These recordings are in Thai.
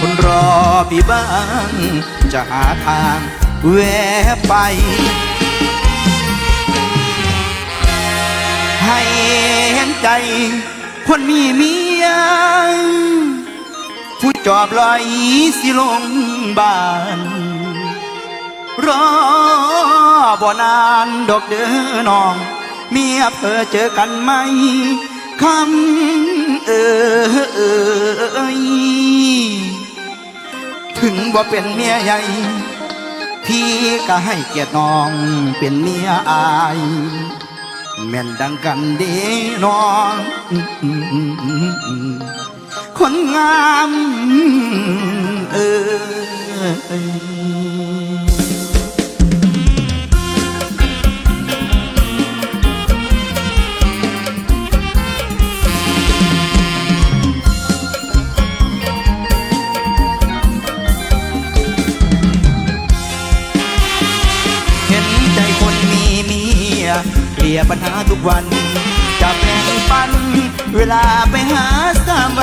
คนรอพี่บ้าง จะหาทางแวะไป ให้เห็นใจ คนมีเมียผู้จอบลอยสิลงบ้านรอบ่นานดอกเด้อน้อง เมียเพอเจอกันไหมคำเอ่ยถึงว่าเป็นเมียใหญ่ พี่ก็ให้เกียรติน้องเป็นเมียอายแม่นดังกันเดีน้องคนงามเออ ลียปัญหาทุกวัน จะแบ่งปัน เวลาไปหาสามใบ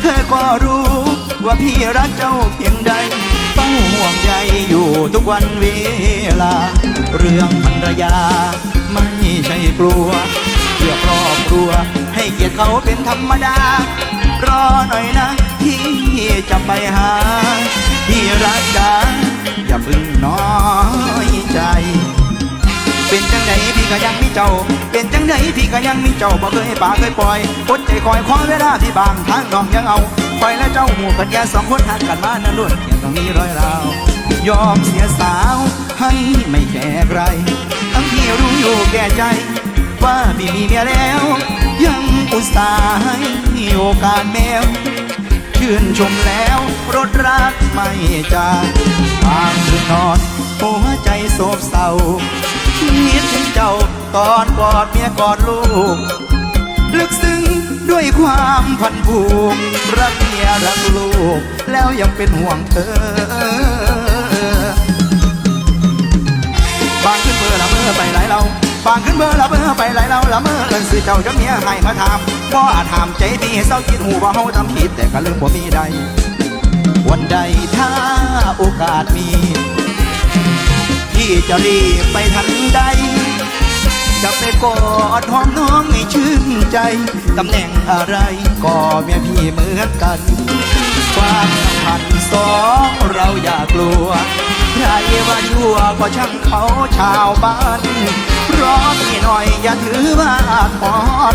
เธอก็รู้ ว่าพี่รักเจ้าเพียงใดต้องห่วงใยอยู่ทุกวันเวลา เรื่องภรรยา ไม่ใช่กลัว เพื่อครอบครัว ให้เกียรติเขาเป็นธรรมดา รอหน่อยนะที่จะไปหา ที่รักจ้าอย่าเพึ่งน้อยใจ เป็นจังใดพี่ก็ยังมีเจ้า เป็นจังใดพี่ก็ยังมีเจ้าบ่เคยป่าเคยปล่อยอดใจคอยคอยเวลาที่บางทางน้องยังเอาคอยและเจ้าหมู่กันแค่สองคนหักกันมานั่นล้วนยังต้องมีรอยราวยอมเสียสาวให้ไม่แก่ใครทั้งที่รู้อยู่แก่ใจ ว่าพี่มีเมียแล้ว ยังอุตส่าห์ให้โอกาสแมวชื่นชมแล้วรถรักไม่จางทางคืนนอนหัวใจโศกเศร้า คิดถึงเจ้าตอนกอดเมียกอดลูก ลึกซึ้งด้วยความพันผูกรักเมียรักลูก แล้วยังเป็นห่วงเธอบางขึ้นเบอร์ละเมอไปหลายเราบางขึ้นเบอร์ละเมอไปหลายเราละเมอเอินสื่อเจ้ากับเมียให้มาถามบ่อาจถามใจพี่ให้เศร้าคิดหูว่าเฮาทำผิดแต่ก็เรื่องบ่มีใด วันใดถ้าโอกาสมี พี่จะรีบไปทันใด จะไปกอดหอมน้องให้ชื่นใจ ตำแหน่งอะไรก็เมียพี่เหมือนกัน ความสัมพันธ์สองเราอย่ากลัว ใครว่าชั่วก็ช่างเขาชาวบ้านรอพี่หน่อยอย่าถือว่าท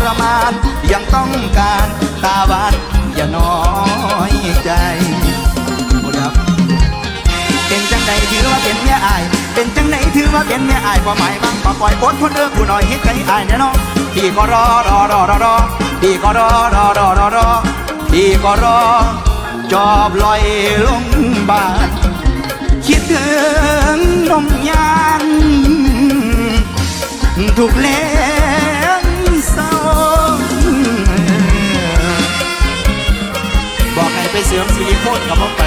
รมาน ยังต้องการตาหวานอย่าน้อยใจหมดครับเป็นจังใดถือว่าเป็นเมียอาย เป็นจังใดถือว่าเป็นเมียอายความหมายมั่งก็ปล่อยปดทนเด้อผู้น้อยเฮ็ดใจอายแน่นอนพี่ก็รอรอรอรอรอพี่ก็รอรอรอรอรอพี่ก็รอ จอบลอยลงบานคิดถึงนมยานถูกเลี้งเศร้าบอกให้ไปเสริมสิริโคนกับพ่อไป